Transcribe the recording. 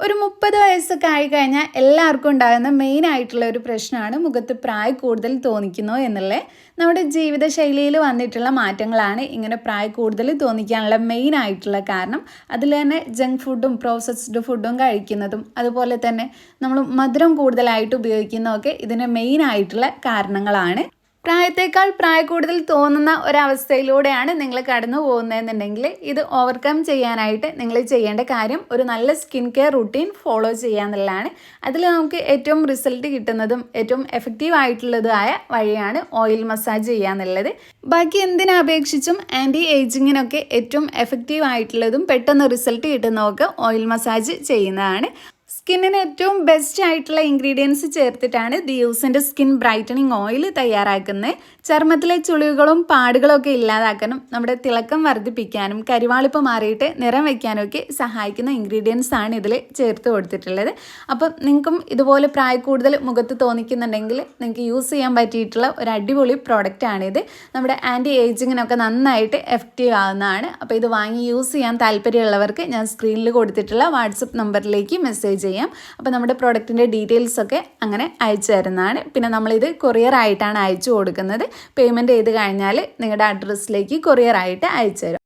ഒരു മുപ്പത് വയസ്സൊക്കെ ആയി കഴിഞ്ഞാൽ എല്ലാവർക്കും ഉണ്ടാകുന്ന മെയിൻ ആയിട്ടുള്ള ഒരു പ്രശ്നമാണ് മുഖത്ത് പ്രായ കൂടുതൽ തോന്നിക്കുന്നു എന്നുള്ളത് നമ്മുടെ ജീവിതശൈലിയിൽ വന്നിട്ടുള്ള മാറ്റങ്ങളാണ് ഇങ്ങനെ പ്രായ കൂടുതൽ തോന്നിക്കാനുള്ള മെയിൻ ആയിട്ടുള്ള കാരണം. അതിൽ തന്നെ ജങ്ക് ഫുഡും പ്രോസസ്ഡ് ഫുഡും കഴിക്കുന്നതും അതുപോലെ തന്നെ നമ്മൾ മധുരം കൂടുതലായിട്ട് ഉപയോഗിക്കുന്നതൊക്കെ ഇതിന് മെയിൻ ആയിട്ടുള്ള കാരണങ്ങളാണ്. പ്രായത്തേക്കാൾ പ്രായ കൂടുതൽ തോന്നുന്ന ഒരവസ്ഥയിലൂടെയാണ് നിങ്ങൾ കടന്നു പോകുന്നതെന്നുണ്ടെങ്കിൽ ഇത് ഓവർകം ചെയ്യാനായിട്ട് നിങ്ങൾ ചെയ്യേണ്ട കാര്യം ഒരു നല്ല സ്കിൻ കെയർ റുട്ടീൻ ഫോളോ ചെയ്യാന്നുള്ളതാണ് അതിൽ നമുക്ക് ഏറ്റവും റിസൾട്ട് കിട്ടുന്നതും ഏറ്റവും എഫക്റ്റീവ് ആയിട്ടുള്ളതുമായ വഴിയാണ് ഓയിൽ മസാജ് ചെയ്യാന്നുള്ളത് ബാക്കി എന്തിനപേക്ഷിച്ചും ആന്റി ഏജിങ്ങിനൊക്കെ ഏറ്റവും എഫക്റ്റീവ് ആയിട്ടുള്ളതും പെട്ടെന്ന് റിസൾട്ട് കിട്ടുന്നതൊക്കെ ഓയിൽ മസാജ് ചെയ്യുന്നതാണ്. സ്കിന്നിന് ഏറ്റവും ബെസ്റ്റ് ആയിട്ടുള്ള ഇൻഗ്രീഡിയൻസ് ചേർത്തിട്ടാണ് ദിയൂസിന്റെ സ്കിൻ ബ്രൈറ്റനിങ് ഓയിൽ തയ്യാറാക്കുന്നത്. ചർമ്മത്തിലെ ചുളിവുകളും പാടുകളും ഒക്കെ ഇല്ലാതാക്കാനും നമ്മുടെ തിളക്കം വർദ്ധിപ്പിക്കാനും കരിവാളിപ്പ് മാറിയിട്ട് നിറം വയ്ക്കാനും ഒക്കെ സഹായിക്കുന്ന ഇൻഗ്രീഡിയൻസ് ആണ് ഇതിൽ ചേർത്ത് കൊടുത്തിട്ടുള്ളത്. അപ്പം നിങ്ങൾക്കും ഇതുപോലെ പ്രായ കൂടുതൽ മുഖത്ത് തോന്നിക്കുന്നുണ്ടെങ്കിൽ നിങ്ങൾക്ക് യൂസ് ചെയ്യാൻ പറ്റിയിട്ടുള്ള ഒരു അടിപൊളി പ്രോഡക്റ്റ് ആണിത്. നമ്മുടെ ആന്റി ഏജിങ്ങിനൊക്കെ നന്നായിട്ട് എഫക്റ്റീവ് ആവുന്നതാണ്. അപ്പോൾ ഇത് വാങ്ങി യൂസ് ചെയ്യാൻ താല്പര്യമുള്ളവർക്ക് ഞാൻ സ്ക്രീനിൽ കൊടുത്തിട്ടുള്ള വാട്സപ്പ് നമ്പറിലേക്ക് മെസ്സേജ് ചെയ്യാം. അപ്പോൾ നമ്മുടെ പ്രോഡക്റ്റിന്റെ ഡീറ്റെയിൽസ് ഒക്കെ അങ്ങനെ അയച്ചു തരുന്നതാണ്. പിന്നെ നമ്മളിത് കൊറിയർ ആയിട്ടാണ് അയച്ചു കൊടുക്കുന്നത്. പേയ്മെന്റ് ചെയ്ത് കഴിഞ്ഞാൽ നിങ്ങളുടെ അഡ്രസ്സിലേക്ക് കൊറിയർ ആയിട്ട് അയച്ചു തരും.